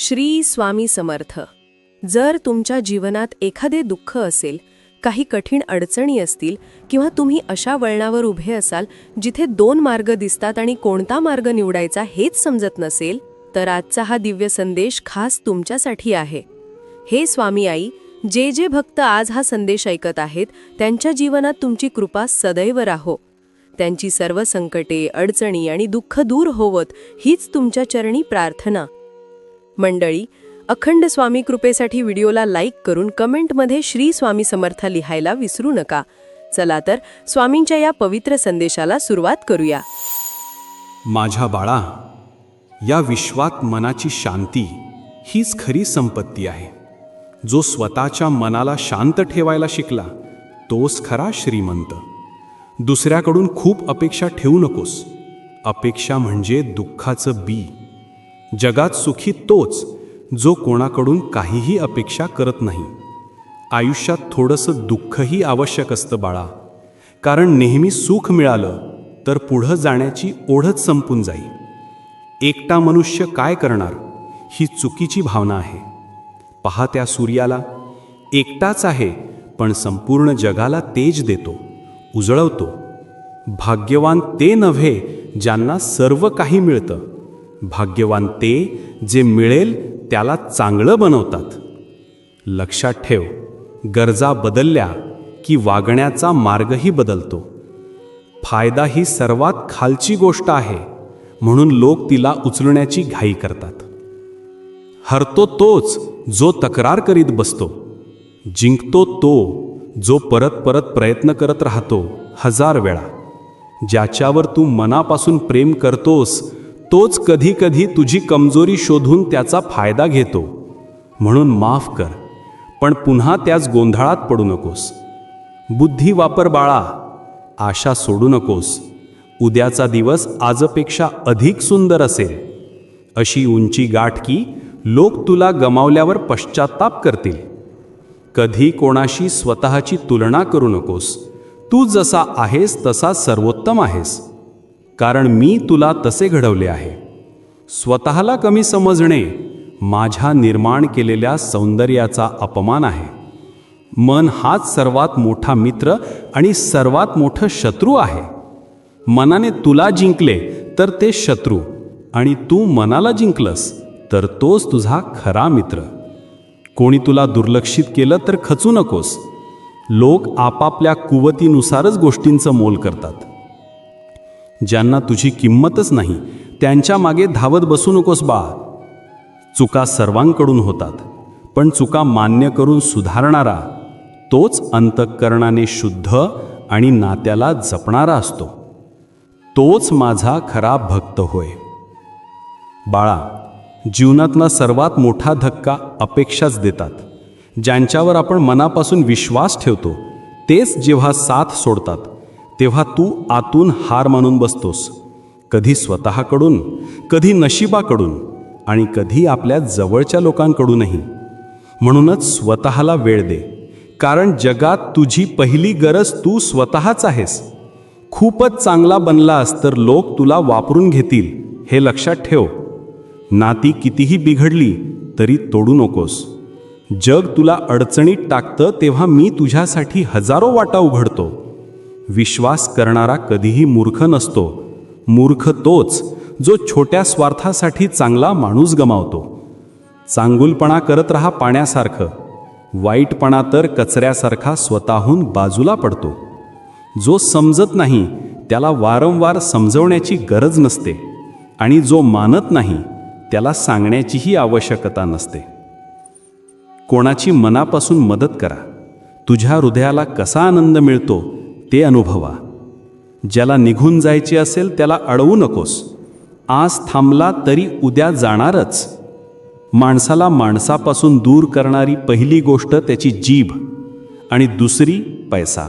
श्री स्वामी समर्थ. जर तुमच्या जीवनात एखादे दुःख असेल काही कठीण अडचणी असतील किंवा तुम्ही अशा वळणावर उभे असाल जिथे दोन मार्ग दिसतात आणि कोणता मार्ग निवडायचा हेच समजत नसेल तर आजचा हा दिव्य संदेश खास तुमच्यासाठी आहे. हे स्वामी आई जे जे भक्त आज हा संदेश ऐकत आहेत त्यांच्या जीवनात तुमची कृपा सदैव राहो. त्यांची सर्व संकटे अडचणी आणि दुःख दूर होवत हीच तुमच्या चरणी प्रार्थना. मंडळी अखंड स्वामी कृपेसाठी व्हिडिओला लाईक करून कमेंटमध्ये श्री स्वामी समर्थ लिहायला विसरू नका. चला तर स्वामींच्या या पवित्र संदेशाला सुरुवात करूया. माझ्या बाळा या विश्वात मनाची शांती हीच खरी संपत्ती आहे. जो स्वतःच्या मनाला शांत ठेवायला शिकला तोच खरा श्रीमंत. दुसऱ्याकडून खूप अपेक्षा ठेवू नकोस. अपेक्षा म्हणजे दुःखाचं बी. जगात सुखी तोच जो कोणाकडून काहीही अपेक्षा करत नाही. आयुष्यात थोडंसं दुःखही आवश्यक असतं बाळा. कारण नेहमी सुख मिळालं तर पुढं जाण्याची ओढच संपून जाईल एकटा मनुष्य काय करणार ही चुकीची भावना आहे. पहा त्या सूर्याला. एकटाच आहे पण संपूर्ण जगाला तेज देतो उजळवतो. भाग्यवान ते नव्हे ज्यांना सर्व काही मिळतं. भाग्यवान ते जे मिळेल त्याला चांगलं बनवतात. लक्षात ठेव गरजा बदलल्या की वागण्याचा मार्गही बदलतो. फायदा ही सर्वात खालची गोष्ट आहे म्हणून लोक तिला उचलण्याची घाई करतात. हरतो तोच जो तक्रार करीत बसतो जिंकतो तो जो परत परत प्रयत्न करत राहतो हजार वेळा. ज्याच्यावर तू मनापासून प्रेम करतोस तोच कधी कधी तुझी कमजोरी शोधून त्याचा फायदा घेतो. म्हणून माफ कर पण पुन्हा त्याच गोंधळात पडू नकोस. बुद्धी वापर बाळा आशा सोडू नकोस. उद्याचा दिवस आजपेक्षा अधिक सुंदर असेल. अशी उंची गाठ की लोक तुला गमावल्यावर पश्चाताप करतील. कधी कोणाशी स्वतःची तुलना करू नकोस. तू जसा आहेस तसा सर्वोत्तम आहेस. कारण मी तुला तसे घडवले आहे. स्वतःला कमी समजणे माझ्या निर्माण केलेल्या सौंदर्याचा अपमान आहे. मन हाच सर्वात मोठा मित्र आणि सर्वात मोठं शत्रू आहे. मनाने तुला जिंकले तर ते शत्रू आणि तू मनाला जिंकलंस तर तोच तुझा खरा मित्र. कोणी तुला दुर्लक्षित केलं तर खचू नकोस. लोक आपापल्या कुवतीनुसारच गोष्टींचं मोल करतात. ज्यांना तुझी किंमतच नाही त्यांच्या मागे धावत बसू नकोस बा. चुका सर्वांकडून होतात पण चुका मान्य करून सुधारणारा तोच अंतःकरणाने शुद्ध आणि नात्याला जपणारा असतो. तोच माझा खरा भक्त होय. बाळा जीवनातला सर्वात मोठा धक्का अपेक्षाच देतात. ज्यांच्यावर आपण मनापासून विश्वास ठेवतो तेच जेव्हा साथ सोडतात तेव्हा तू आतून हार मानून बसतोस. कधी स्वतःकडून कधी नशिबाकडून आणि कधी आपल्या जवळच्या लोकांकडूनही. म्हणूनच स्वतःला वेळ दे. कारण जगात तुझी पहिली गरज तू स्वतःच आहेस. खूपच चांगला बनलास तर लोक तुला वापरून घेतील हे लक्षात ठेव. नाती कितीही बिघडली तरी तोडू नकोस. जग तुला अडचणीत टाकतं तेव्हा मी तुझ्यासाठी हजारो वाटा उघडतो. विश्वास करणारा कधीही मूर्ख नसतो. मूर्ख तोच जो छोट्या स्वार्थासाठी चांगला माणूस गमावतो. चांगुलपणा करत राहा पाण्यासारखं. वाईटपणा तर कचऱ्यासारखा स्वतःहून बाजूला पडतो. जो समजत नाही त्याला वारंवार समजवण्याची गरज नसते. आणि जो मानत नाही त्याला सांगण्याचीही आवश्यकता नसते. कोणाची मनापासून मदत करा. तुझ्या हृदयाला कसा आनंद मिळतो ते अनुभवा. ज्याला निघून जायचे असेल त्याला अडवू नकोस. आज थांबला तरी उद्या जाणारच. माणसाला माणसापासून दूर करणारी पहिली गोष्ट त्याची जीभ आणि दुसरी पैसा.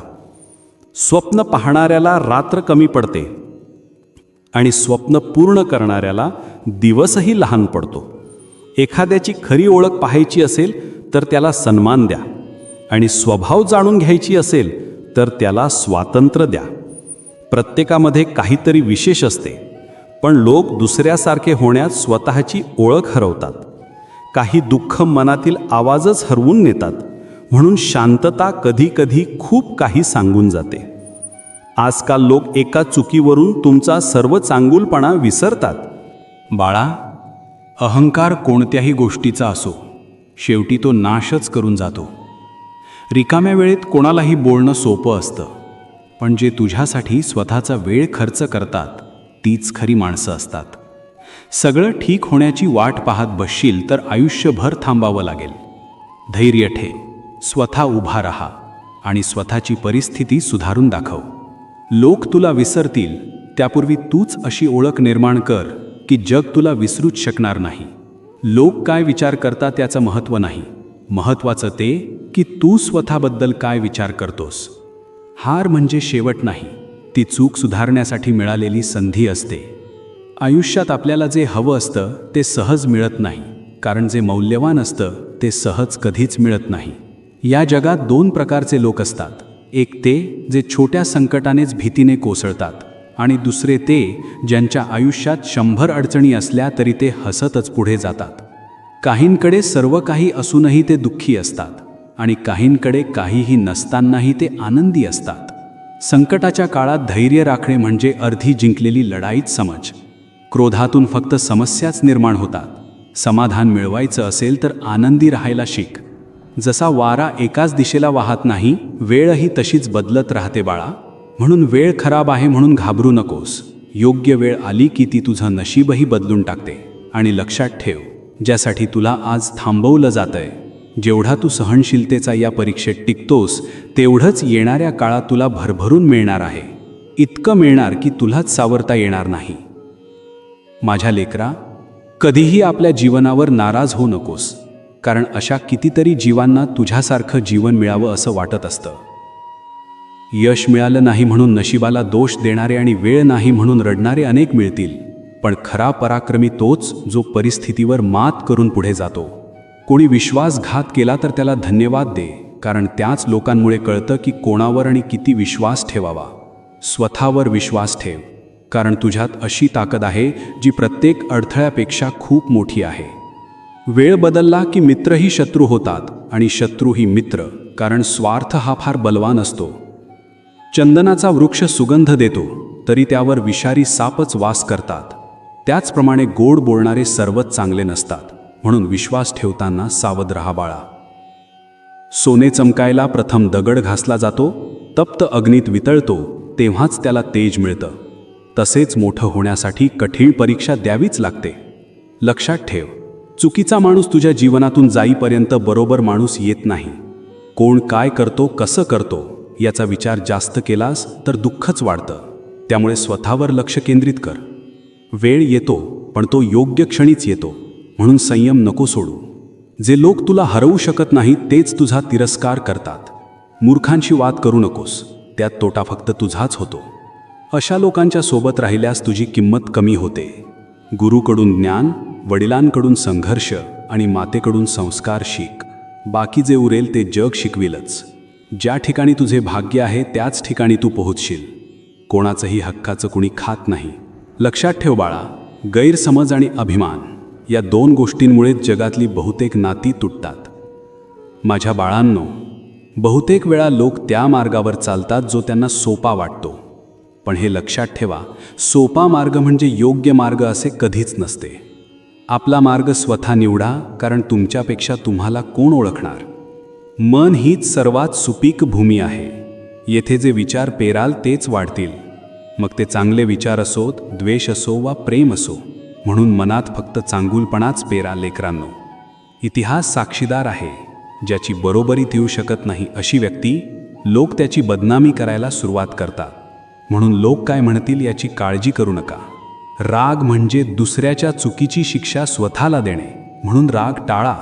स्वप्न पाहणाऱ्याला रात्र कमी पडते आणि स्वप्न पूर्ण करणाऱ्याला दिवसही लहान पडतो. एखाद्याची खरी ओळख पाहायची असेल तर त्याला सन्मान द्या आणि स्वभाव जाणून घ्यायची असेल तर त्याला स्वातंत्र्य द्या. प्रत्येकामध्ये काहीतरी विशेष असते पण लोक दुसऱ्यासारखे होण्यात स्वतःची ओळख हरवतात. काही दुःख मनातील आवाजच हरवून नेतात म्हणून शांतता कधीकधी खूप काही सांगून जाते. आजकाल लोक एका चुकीवरून तुमचा सर्व चांगुलपणा विसरतात. बाळा अहंकार कोणत्याही गोष्टीचा असो शेवटी तो नाशच करून जातो. रिकाम्या वेळेत कोणालाही बोलणं सोपं असतं. पण जे तुझ्यासाठी स्वतःचा वेळ खर्च करतात तीच खरी माणसं असतात. सगळं ठीक होण्याची वाट पाहत बसशील तर आयुष्यभर थांबावं लागेल. धैर्य ठे स्वतः उभा राहा आणि स्वतःची परिस्थिती सुधारून दाखव. लोक तुला विसरतील त्यापूर्वी तूच अशी ओळख निर्माण कर की जग तुला विसरूच शकणार नाही. लोक काय विचार करता त्याचं महत्त्व नाही. महत्त्वाचं ते की तू स्वतःबद्दल काय विचार करतोस? हार म्हणजे शेवट नाही ती चूक सुधारण्यासाठी मिळालेली संधी असते. आयुष्यात आपल्याला जे हवं असतं ते सहज मिळत नाही कारण जे मौल्यवान असतं ते सहज कधीच मिळत नाही. या जगात दोन प्रकारचे लोक असतात एक ते जे छोट्या संकटानेच भीतीने कोसळतात आणि दुसरे ते ज्यांच्या आयुष्यात शंभर अडचणी असल्या तरी ते हसतच पुढे जातात. काहींकडे सर्व काही असूनही ते दुःखी असतात. आणि काहींकडे काहीही नसतानाही ते आनंदी असतात. संकटाच्या काळात धैर्य राखणे म्हणजे अर्धी जिंकलेली लढाईच समज. क्रोधातून फक्त समस्याच निर्माण होतात. समाधान मिळवायचं असेल तर आनंदी राहायला शिक. जसा वारा एकाच दिशेला वाहत नाही वेळही तशीच बदलत राहते बाळा. म्हणून वेळ खराब आहे म्हणून घाबरू नकोस. योग्य वेळ आली की ती तुझं नशीबही बदलून टाकते. आणि लक्षात ठेव ज्यासाठी तुला आज थांबवलं जातंय. जेवढा तू सहनशीलतेचा या परीक्षेत टिकतोस तेवढंच येणाऱ्या काळात तुला भरभरून मिळणार आहे. इतकं मिळणार की तुलाच सावरता येणार नाही. माझ्या लेकरा कधीही आपल्या जीवनावर नाराज होऊ नकोस कारण अशा कितीतरी जीवांना तुझ्यासारखं जीवन मिळावं असं वाटत असतं. यश मिळालं नाही म्हणून नशिबाला दोष देणारे आणि वेळ नाही म्हणून रडणारे अनेक मिळतील पण खरा पराक्रमी तोच जो परिस्थितीवर मात करून पुढे जातो. कोणी विश्वासघात केला तर त्याला धन्यवाद दे कारण त्याच लोकांमुळे कळतं की कोणावर आणि किती विश्वास ठेवावा. स्वतःवर विश्वास ठेव कारण तुझ्यात अशी ताकद आहे जी प्रत्येक अडथळ्यापेक्षा खूप मोठी आहे. वेळ बदलला की मित्रही शत्रू होतात आणि शत्रूही मित्र कारण स्वार्थ हा फार बलवान असतो. चंदनाचा वृक्ष सुगंध देतो तरी त्यावर विषारी सापच वास करतात. त्याचप्रमाणे गोड बोलणारे सर्वच चांगले नसतात. म्हणून विश्वास ठेवताना सावध रहा बाळा. सोने चमकायला प्रथम दगड घासला जातो तप्त अग्नीत वितळतो तेव्हाच त्याला तेज मिळतं. तसेच मोठं होण्यासाठी कठीण परीक्षा द्यावीच लागते. लक्षात ठेव चुकीचा माणूस तुझ्या जीवनातून जाईपर्यंत बरोबर माणूस येत नाही. कोण काय करतो कसं करतो याचा विचार जास्त केलास तर दुःखच वाढतं. त्यामुळे स्वतःवर लक्ष केंद्रित कर. वेळ येतो पण तो योग्य क्षणीच येतो. म्हणून संयम नको सोडू. जे लोक तुला हरवू शकत नाहीत तेच तुझा तिरस्कार करतात. मूर्खांशी वाद करू नकोस. त्यात तोटा फक्त तुझाच होतो. अशा लोकांच्या सोबत राहिल्यास तुझी किंमत कमी होते. गुरुकडून ज्ञान वडिलांकडून संघर्ष आणि मातेकडून संस्कार शिक. बाकी जे उरेल ते जग शिकविलच. ज्या ठिकाणी तुझे भाग्य आहे त्याच ठिकाणी तू पोहोचशील. कोणाचंही हक्काचं कुणी खात नाही. लक्षात ठेव बाळा गैरसमज आणि अभिमान. या दोन गोष्टींमुळेच जगातली बहुतेक नाती तुटतात. माझ्या बाळांनो बहुतेक वेळा लोक त्या मार्गावर चालतात जो त्यांना सोपा वाटतो. पण हे लक्षात ठेवा सोपा मार्ग म्हणजे योग्य मार्ग असे कधीच नसते. आपला मार्ग स्वतः निवडा कारण तुमच्यापेक्षा तुम्हाला कोण ओळखणार? मन हीच सर्वात सुपीक भूमी आहे. येथे जे विचार पेराल तेच वाढतील. मग ते चांगले विचार असोत द्वेष असो वा प्रेम असो. म्हणून मनात फक्त चांगुलपणाच पेरा लेकरांनो. इतिहास साक्षीदार आहे. ज्याची बरोबरीत येऊ शकत नाही अशी व्यक्ती लोक त्याची बदनामी करायला सुरुवात करतात. म्हणून लोक काय म्हणतील याची काळजी करू नका. राग म्हणजे दुसऱ्याच्या चुकीची शिक्षा स्वतःला देणे. म्हणून राग टाळा.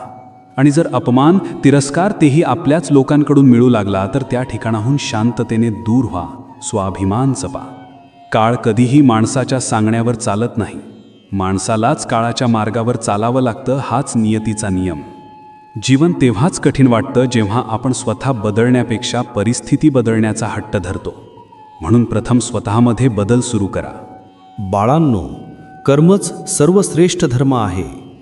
आणि जर अपमान तिरस्कार तेही आपल्याच लोकांकडून मिळू लागला तर त्या ठिकाणाहून शांततेने दूर व्हा. स्वाभिमान जपा. काळ कधीही माणसाच्या सांगण्यावर चालत नाही. माणसालाच काळाच्या मार्गावर चालावं लागतं हाच नियतीचा नियम. जीवन तेव्हाच कठीण वाटतं जेव्हा आपण स्वतः बदलण्यापेक्षा परिस्थिती बदलण्याचा हट्ट धरतो. म्हणून प्रथम स्वतःमध्ये बदल सुरू करा. बाळांनो कर्मच सर्वश्रेष्ठ धर्म आहे.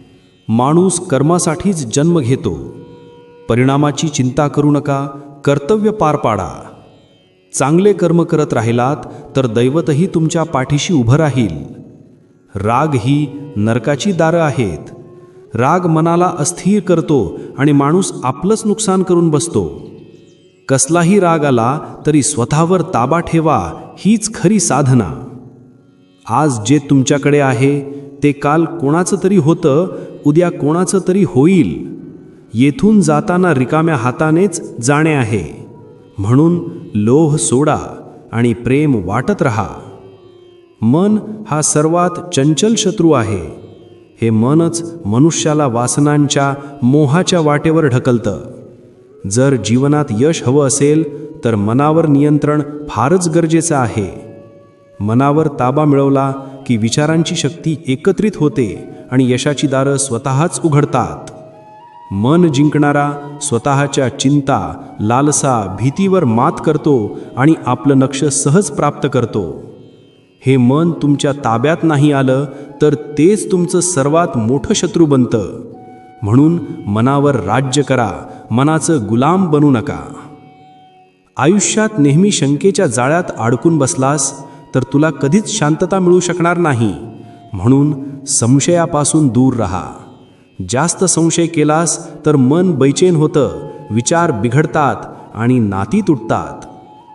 माणूस कर्मासाठीच जन्म घेतो. परिणामाची चिंता करू नका कर्तव्य पार पाडा. चांगले कर्म करत राहिलात तर दैवतही तुमच्या पाठीशी उभं राहील. राग ही नरकाची दारं आहेत. राग मनाला अस्थिर करतो आणि माणूस आपलंच नुकसान करून बसतो. कसलाही राग आला तरी स्वतःवर ताबा ठेवा हीच खरी साधना. आज जे तुमच्याकडे आहे ते काल कोणाचं तरी होतं उद्या कोणाचं तरी होईल. येथून जाताना रिकाम्या हातानेच जाणे आहे. म्हणून लोह सोडा आणि प्रेम वाटत रहा. मन हा सर्वात चंचल शत्रू आहे. हे मनच मनुष्याला वासनांच्या मोहाच्या वाटेवर ढकलतं. जर जीवनात यश हवं असेल तर मनावर नियंत्रण फारच गरजेचं आहे. मनावर ताबा मिळवला की विचारांची शक्ती एकत्रित होते आणि यशाची दारं स्वतःच उघडतात. मन जिंकणारा स्वतःच्या चिंता लालसा भीतीवर मात करतो आणि आपलं लक्ष सहज प्राप्त करतो. हे मन तुमच्या ताब्यात नाही आलं तर तेच तुमचं सर्वात मोठं शत्रू बनतं. म्हणून मनावर राज्य करा मनाचं गुलाम बनू नका. आयुष्यात नेहमी शंकेच्या जाळ्यात अडकून बसलास तर तुला कधीच शांतता मिळू शकणार नाही. म्हणून संशयापासून दूर राहा. जास्त संशय केलास तर मन बैचेन होतं विचार बिघडतात आणि नाती तुटतात.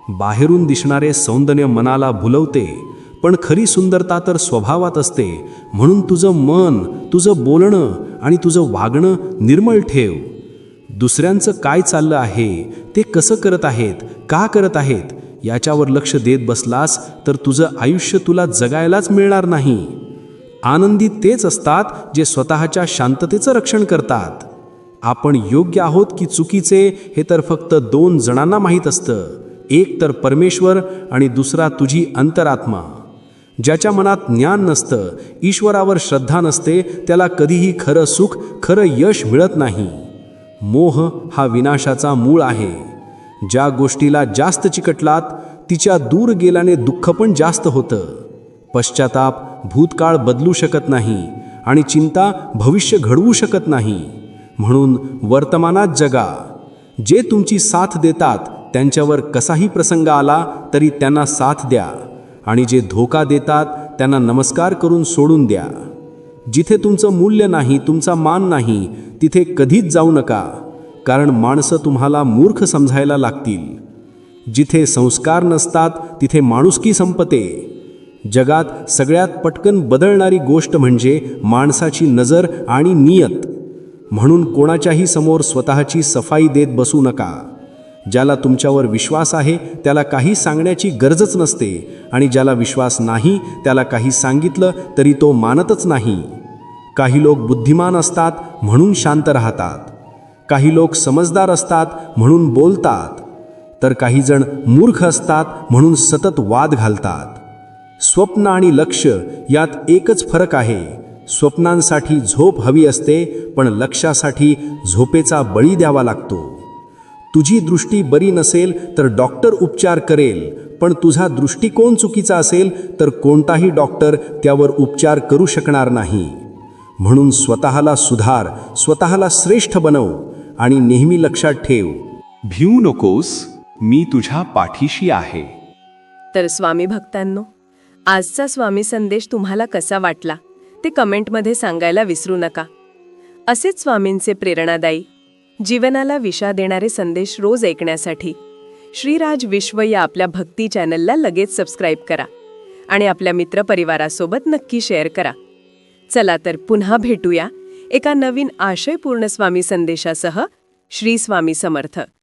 बाहेरून दिसणारे सौंदर्य मनाला भुलवते पण खरी सुंदरता तर स्वभावात असते. म्हणून तुझं मन तुझं बोलणं आणि तुझं वागणं निर्मळ ठेव. दुसऱ्यांचं काय चाललं आहे ते कसं करत आहेत का करत आहेत याच्यावर लक्ष देत बसलास तर तुझं आयुष्य तुला जगायलाच मिळणार नाही. आनंदी तेच असतात जे स्वतःच्या शांततेचं रक्षण करतात. आपण योग्य आहोत की चुकीचे हे तर फक्त दोन जणांना माहीत असतं. एक तर परमेश्वर आणि दुसरा तुझी अंतरात्मा. ज्याच्या मनात ज्ञान नसतं ईश्वरावर श्रद्धा नसते त्याला कधीही खरं सुख खरं यश मिळत नाही. मोह हा विनाशाचा मूळ आहे. ज्या गोष्टीला जास्त चिकटलात तिच्या दूर गेल्याने दुःख पण जास्त होतं. पश्चाताप भूतकाळ बदलू शकत नाही आणि चिंता भविष्य घडवू शकत नाही. म्हणून वर्तमानात जगा. जे तुमची साथ देतात त्यांच्यावर कसाही प्रसंग आला तरी त्यांना साथ द्या. आणि जे धोका देतात त्यांना नमस्कार करून सोडून द्या. जिथे तुमचं मूल्य नाही तुमचा मान नाही तिथे कधीच जाऊ नका कारण माणसं तुम्हाला मूर्ख समजायला लागतील. जिथे संस्कार नसतात तिथे माणुसकी संपते. जगात सगळ्यात पटकन बदलणारी गोष्ट म्हणजे माणसाची नजर आणि नियत. म्हणून कोणाच्याही समोर स्वतःची सफाई देत बसू नका. ज्याला तुमच्यावर विश्वास आहे त्याला काही सांगण्याची गरजच नसते. आणि ज्याला विश्वास नाही त्याला काही सांगितलं तरी तो मानतच नाही. काही लोक बुद्धिमान असतात म्हणून शांत राहतात. काही लोक समजदार असतात म्हणून बोलतात. तर काही जण मूर्ख असतात म्हणून सतत वाद घालतात. स्वप्न आणि लक्ष यात एकच फरक आहे. स्वप्नांसाठी झोप हवी असते पण लक्षासाठी झोपेचा बळी द्यावा लागतो. तुझी दृष्टी बरी नसेल तर डॉक्टर उपचार करेल. पण तुझा दृष्टिकोन चुकीचा असेल तर कोणताही डॉक्टर त्यावर उपचार करू शकणार नाही. म्हणून स्वतःला सुधार स्वतःला श्रेष्ठ बनव आणि नेहमी लक्षात ठेव. भिऊ नकोस मी तुझ्या पाठीशी आहे. तर स्वामी भक्तांनो आजचा स्वामी संदेश तुम्हाला कसा वाटला ते कमेंटमध्ये सांगायला विसरू नका. असेच स्वामींचे प्रेरणादायी जीवनाला विशा देणारे संदेश रोज ऐकण्यासाठी श्रीराज विश्व या आपल्या भक्ती चॅनलला लगेच सबस्क्राईब करा आणि आपल्या मित्रपरिवारासोबत नक्की शेअर करा. चला तर पुन्हा भेटूया एका नवीन आशयपूर्ण स्वामी संदेशासह श्री स्वामी समर्थ.